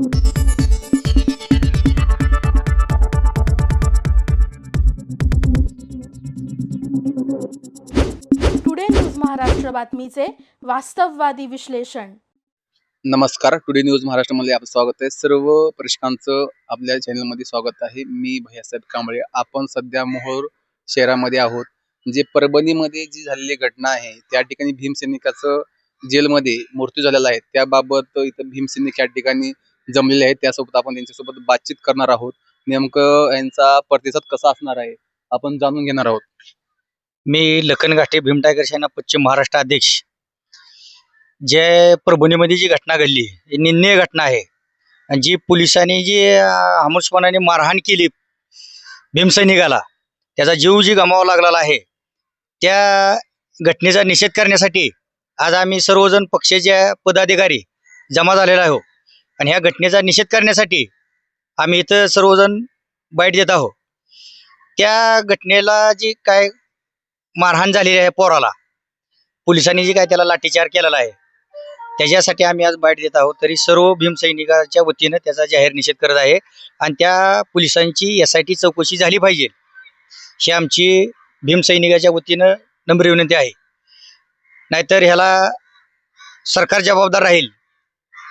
Today news Maharashtra बातमीचे वास्तववादी विश्लेषण नमस्कार टुडे न्यूज महाराष्ट्रामध्ये आपलं स्वागत आहे. सर्व प्रेक्षकांचं आपल्या चॅनलमध्ये स्वागत आहे. मी भैयासाहेब कांबळे. आपण सध्या मोहोर शहरामध्ये आहोत जे परभणीमध्ये जी झालेली घटना आहे त्या ठिकाणी भीमसैनिकाचं जेलमध्ये मृत्यू झालेला आहे. त्याबाबत इथं भीमसैनिक या ठिकाणी जमलेले आहेत त्यासोबत आपण त्यांच्यासोबत बातचीत करणार आहोत. नेमकं यांचा प्रतिसाद कसा असणार आहे आपण जाणून घेणार आहोत. मी लखन घाटे भीमटायगर सेना पश्चिम महाराष्ट्र अध्यक्ष. जे परभणीमध्ये जी घटना घडली ही निंदनीय घटना आहे. आणि जी पोलिसांनी जी अं, हमसपणाने मारहाण केली भीमसैनिकाला त्याचा जीव जी गमावा लागलेला आहे त्या घटनेचा निषेध करण्यासाठी आज आम्ही सर्वजण पक्षाचे पदाधिकारी जमा झालेला आहोत आणि ह्या घटनेचा निषेध करण्यासाठी आम्ही इथं सर्वजण बाईट देत आहोत. त्या घटनेला जी काय मारहाण झालेली आहे पोराला पोलिसांनी जे काय त्याला लाठीचार केलेला आहे त्याच्यासाठी आम्ही आज बाईट देत आहोत. तरी सर्व भीमसैनिकाच्या वतीनं त्याचा जाहीर निषेध करत आहे आणि त्या पोलिसांची एस आय टी चौकशी झाली पाहिजे ही आमची भीमसैनिकाच्या वतीनं नम्र विनंती आहे. नाहीतर ह्याला सरकार जबाबदार राहील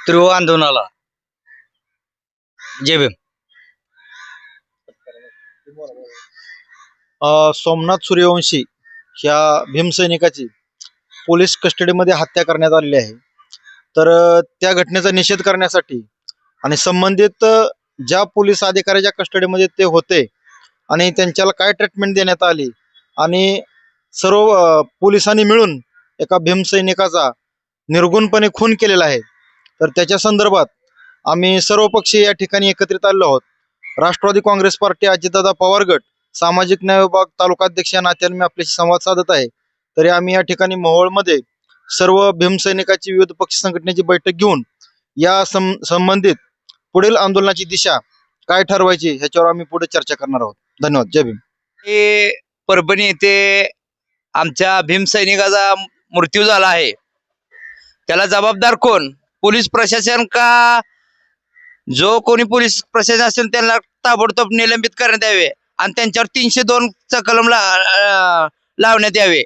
तीव्र आंदोलनाला. जय भीम. अ, सोमनाथ सूर्यवंशी ह्या भीमसैनिकाची पोलीस कस्टडीमध्ये हत्या करण्यात आलेली आहे. तर अ, त्या घटनेचा निषेध करण्यासाठी आणि संबंधित अ, ज्या पोलीस अधिकाऱ्याच्या कस्टडीमध्ये ते होते आणि त्यांच्याला काय ट्रीटमेंट देण्यात आली आणि सर्व अ, पोलिसांनी मिळून एका भीमसैनिकाचा निर्गुणपणे खून केलेला आहे तर त्याच्या संदर्भात आम्ही सर्व पक्षी या ठिकाणी एकत्रित आलेलो आहोत. राष्ट्रवादी काँग्रेस पार्टी अजितदादा पवार गट सामाजिक न्याय विभाग तालुका अध्यक्ष या नात्याने मी आपल्याशी संवाद साधत आहे. तरी आम्ही या ठिकाणी मोहोळमध्ये सर्व भीमसैनिकाची विविध पक्ष संघटनेची बैठक घेऊन या सं संबंधित पुढील आंदोलनाची दिशा काय ठरवायची ह्याच्यावर आम्ही पुढे चर्चा करणार आहोत. धन्यवाद. जय भीम. हे परभणी येथे आमच्या भीमसैनिकाचा मृत्यू झाला आहे. त्याला जबाबदार कोण? पोलीस प्रशासन का जो कोणी पोलीस प्रशासन असेल त्यांना ताबडतोब निलंबित करण्यात यावे आणि त्यांच्यावर तीनशे दोन चा कलम ला अं, लावण्यात यावे.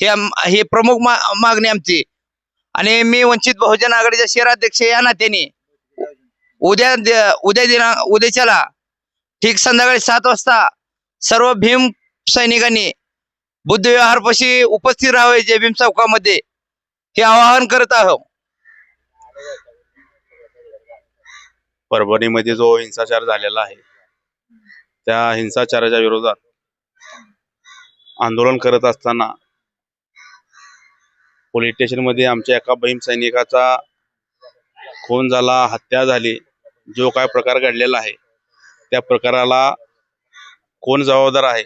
हे आम- हे प्रमुख मा मागणी आमची. आणि मी वंचित बहुजन आघाडीचा शहराध्यक्ष या नात्याने उद्या द- उद्या दिना उद्याच्याला ठीक संध्याकाळी सात वाजता सर्व भीम सैनिकांनी बुद्धविहारपाशी उपस्थित राहावे जे भीम चौकामध्ये हे आवाहन करत आहोत. परभणीमध्ये जो हिंसाचार झालेला आहे त्या हिंसाचाराच्या विरोधात आंदोलन करत असताना पोलीस स्टेशनमध्ये आमच्या एका बहीण सैनिकाचा खून झाला हत्या झाली जो काय प्रकार घडलेला आहे त्या प्रकाराला कोण जबाबदार आहे?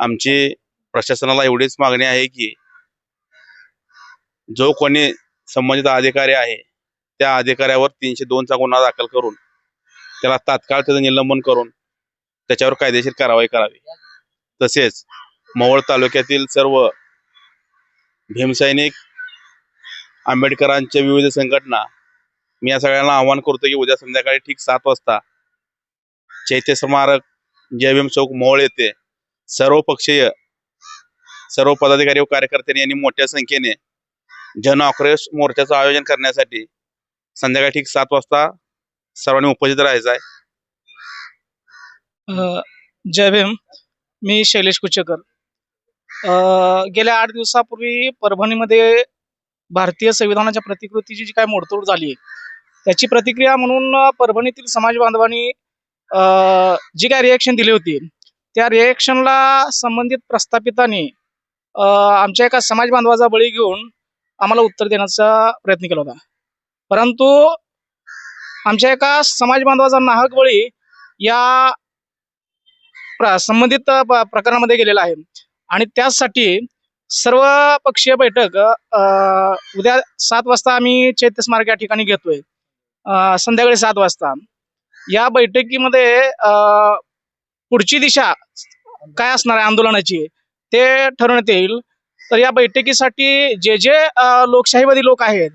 आमची प्रशासनाला एवढीच मागणी आहे की जो कोणी संबंधित अधिकारी आहे त्या अधिकाऱ्यावर तीनशे दोनचा गुन्हा दाखल करून त्याला तात्काळ त्याचं निलंबन करून त्याच्यावर कायदेशीर कारवाई करावी. तसेच मोहोळ तालुक्यातील सर्व भीमसैनिक आंबेडकरांच्या विविध संघटना मी या सगळ्यांना आव्हान करतो की उद्या संध्याकाळी ठीक सात वाजता चैत्य स्मारक जय भीम चौक मोहोळ येथे सर्व पक्षीय सर्व पदाधिकारी व कार्यकर्त्यांनी यांनी मोठ्या संख्येने जन आक्रोश मोर्चाचं आयोजन करण्यासाठी संध्याकाळी ठीक सात वाजता सर्वांनी उपस्थित राहायचं आहे. अ, जय भीम. मी शैलेश कुचेकर. अ, गेल्या आठ दिवसापूर्वी परभणीमध्ये भारतीय संविधानाच्या प्रतिकृतीची जी काय मोडतोड झाली त्याची प्रतिक्रिया म्हणून परभणीतील समाज बांधवांनी अ, जी काय रिॲक्शन दिली होती त्या रिॲक्शनला संबंधित प्रस्थापितांनी अ, आमच्या एका समाज बांधवाचा बळी घेऊन आम्हाला उत्तर देण्याचा प्रयत्न केला होता. परंतु आमच्या एका समाज बांधवाचा नाहक बळी या संबंधित प्रकरणामध्ये गेलेला आहे. आणि त्यासाठी सर्व पक्षीय बैठक अ, उद्या सात वाजता आम्ही चैत्य स्मारक या ठिकाणी घेतोय. संध्याकाळी सात वाजता. या बैठकीमध्ये अ, पुढची दिशा काय असणार आहे आंदोलनाची ते ठरवण्यात येईल. तर या बैठकीसाठी जे जे लोकशाहीवादी लोक आहेत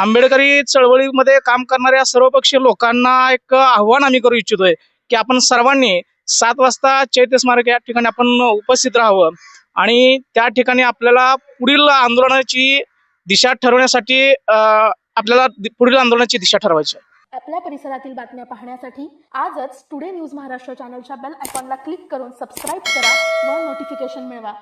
आंबेडकरी चळवळीमध्ये काम करणाऱ्या सर्वपक्षीय लोकांना एक आव्हान आम्ही करू इच्छितोय की आपण सर्वांनी सात वाजता चैत्य स्मारक या ठिकाणी आपण उपस्थित राहावं आणि त्या ठिकाणी आपल्याला पुढील आंदोलनाची दिशा ठरवण्यासाठी आपल्याला पुढील आंदोलनाची दिशा ठरवायची आहे. आपल्या परिसरातील बातम्या पाहण्यासाठी आजच टुडे न्यूज महाराष्ट्र चॅनलच्या बेल आयकॉनला क्लिक करून सबस्क्राईब करा व नोटिफिकेशन मिळवा